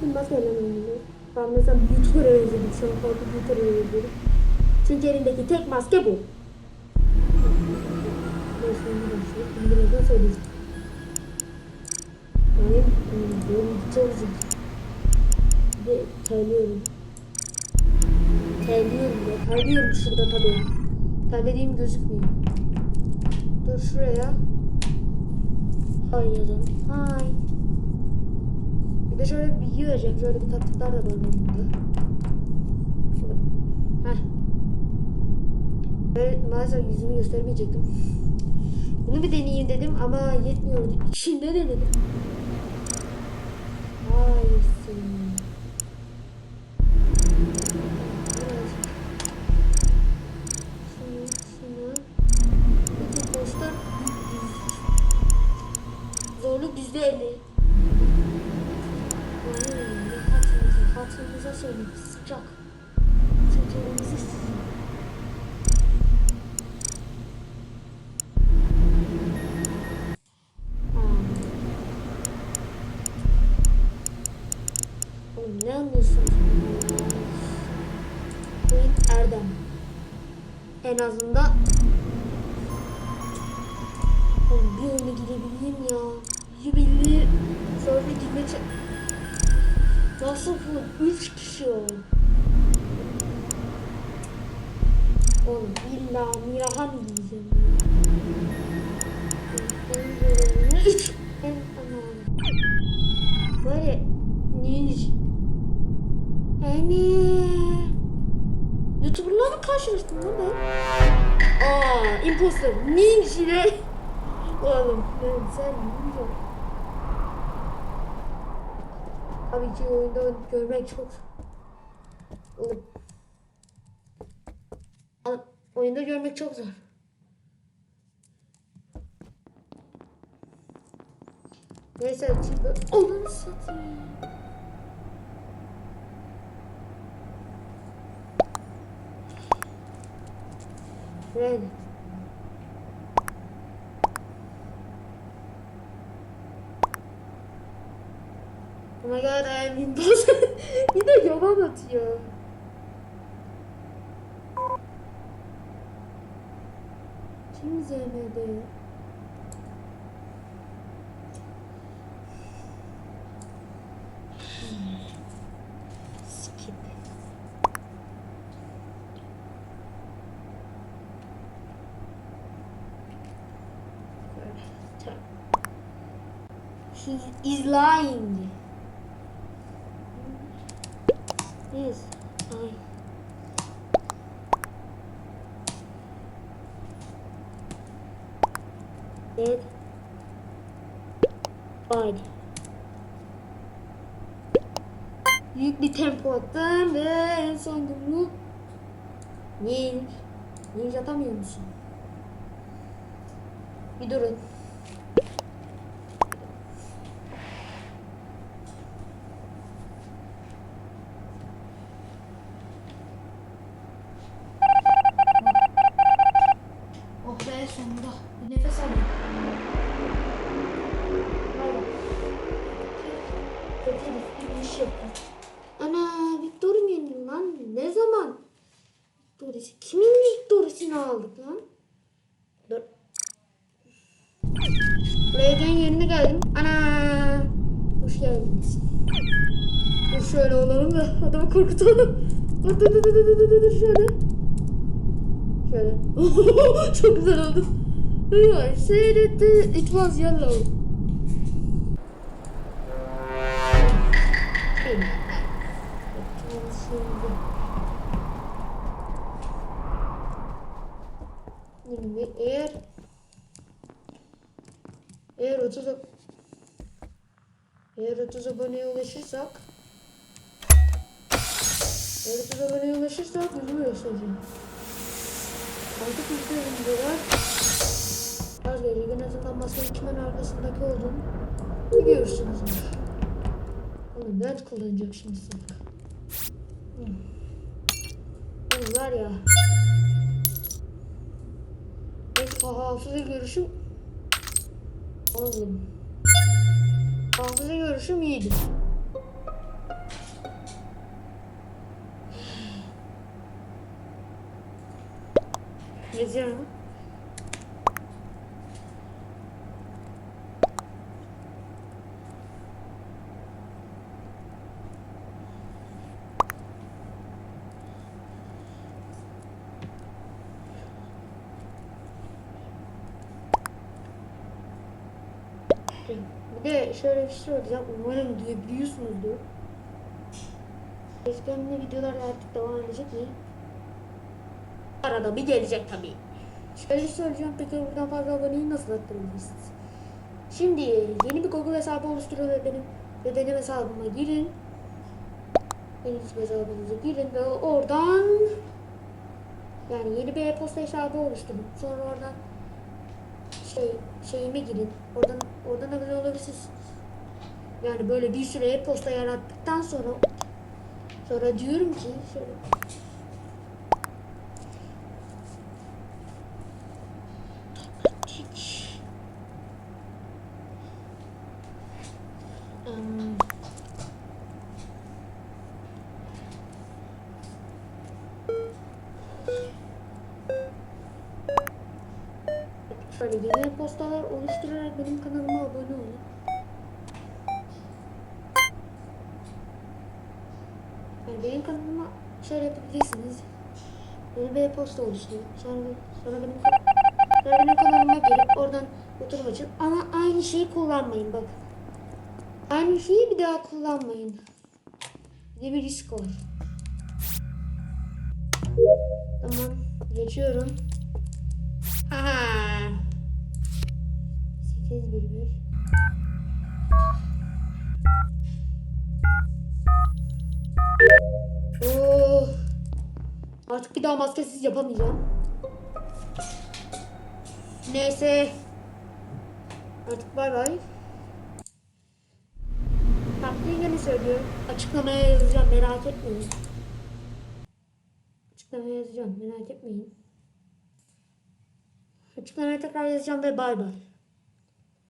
Gelen oynuyor. Ben mesela YouTuber'a özledim. Şu an farklı YouTuber'a özledim. Çünkü elindeki tek maske bu. Bunu birazdan söyleyeceğim. Benim benim. Bir de terliyorum. Terliyorum ya. Şurada tabii. Terlediğim gözükmüyor. Dur şuraya. Hay yazalım. Hay. De şöyle bir bilgi vereceğim. Şöyle bir taktikler de var. Şöyle. Heh. Ben maalesef yüzümü göstermeyecektim. Bunu bir deneyeyim dedim ama yetmiyordu. İçinde denedim. Peki posta zorluk yüzde elli. Söyleyeyim. Sıcak. Elimizi sizin. Oğlum ne anlıyorsunuz? Erdem. En azından Oğlum bir oyuna girebileyim ya. Yubilli sonra girmek için Nasıl bu? Üç kişi o. Oğlum illa Mirahan diyeceğim. Üç. En aman. Böyle ninja. Ene. YouTuber'larla karşılaştım lan ben. Aa, imposter. Ninja ile. Oğlum ben sen ninja. Tabii ki oyunda görmek çok Oyunda görmek çok zor. Neyse çıktı. Onu satayım. Red. Oh my god, I'm impossible. bir de yalan atıyor. Kim zemede? Skip. He is lying. Yes, I. Dead. Body. Büyük bir tempo attım ve en son yumruk Ninja. Ninja atamıyor musun? Bir durun. Yaptım. Ana Victor'u yendim lan? Ne zaman? Victor'u kimin Victor'usunu aldık lan? Dur. Dön yerine geldim. Ana. Hoş geldiniz. Dur şöyle olalım da adamı korkutalım. Dur dur dur dur dur dur dur şöyle. Şöyle. Çok güzel oldu. I said it, it was yellow. Şimdi. Şimdi eğer eğer 30 ab- eğer 30 aboneye ulaşırsak eğer 30 aboneye ulaşırsak yüzümü göstereceğim. Artık yüzüyorum diyorlar. Az gelecek en azından masanın kimin arkasındaki olduğunu biliyorsunuz. Bird kullanacak şimdi sanki. Bu var ya. Pek hafıza görüşüm olmadı. Hafıza görüşüm iyiydi. Yazıyorum. Geziyorum. Bir de şöyle bir şey söyleyeceğim. Umarım duyabiliyorsunuzdur. Eskiden videolar artık devam edecek mi? Arada bir gelecek tabii. Şöyle söyleyeceğim peki buradan fazla aboneyi nasıl arttırabilirsiniz? Şimdi yeni bir Google hesabı oluşturun ve benim ve benim hesabıma girin. Benim hesabınıza girin ve oradan yani yeni bir e-posta hesabı oluşturun. Sonra oradan şey şeyime girin. Oradan oradan abone olabilirsiniz. Yani böyle bir sürü e-posta yarattıktan sonra sonra diyorum ki şöyle Şöyle yeni postalar oluşturarak benim kanalıma abone olun. Yani benim kanalıma şöyle yapabilirsiniz. Yeni bir posta oluşturun. Sonra, sonra benim, sonra benim kanalıma gelip oradan oturum açın. Ama aynı şeyi kullanmayın bak. Aynı şeyi bir daha kullanmayın. Bir de bir risk var. Tamam. Geçiyorum. Aha. 8 1 1. Oh. Artık bir daha maskesiz yapamayacağım. Neyse. Artık bay bay. Tatlıyı gene söylüyorum. Açıklamaya yazacağım merak etmeyin. Açıklamaya yazacağım merak etmeyin. Açıklamaya tekrar yazacağım ve bay bay.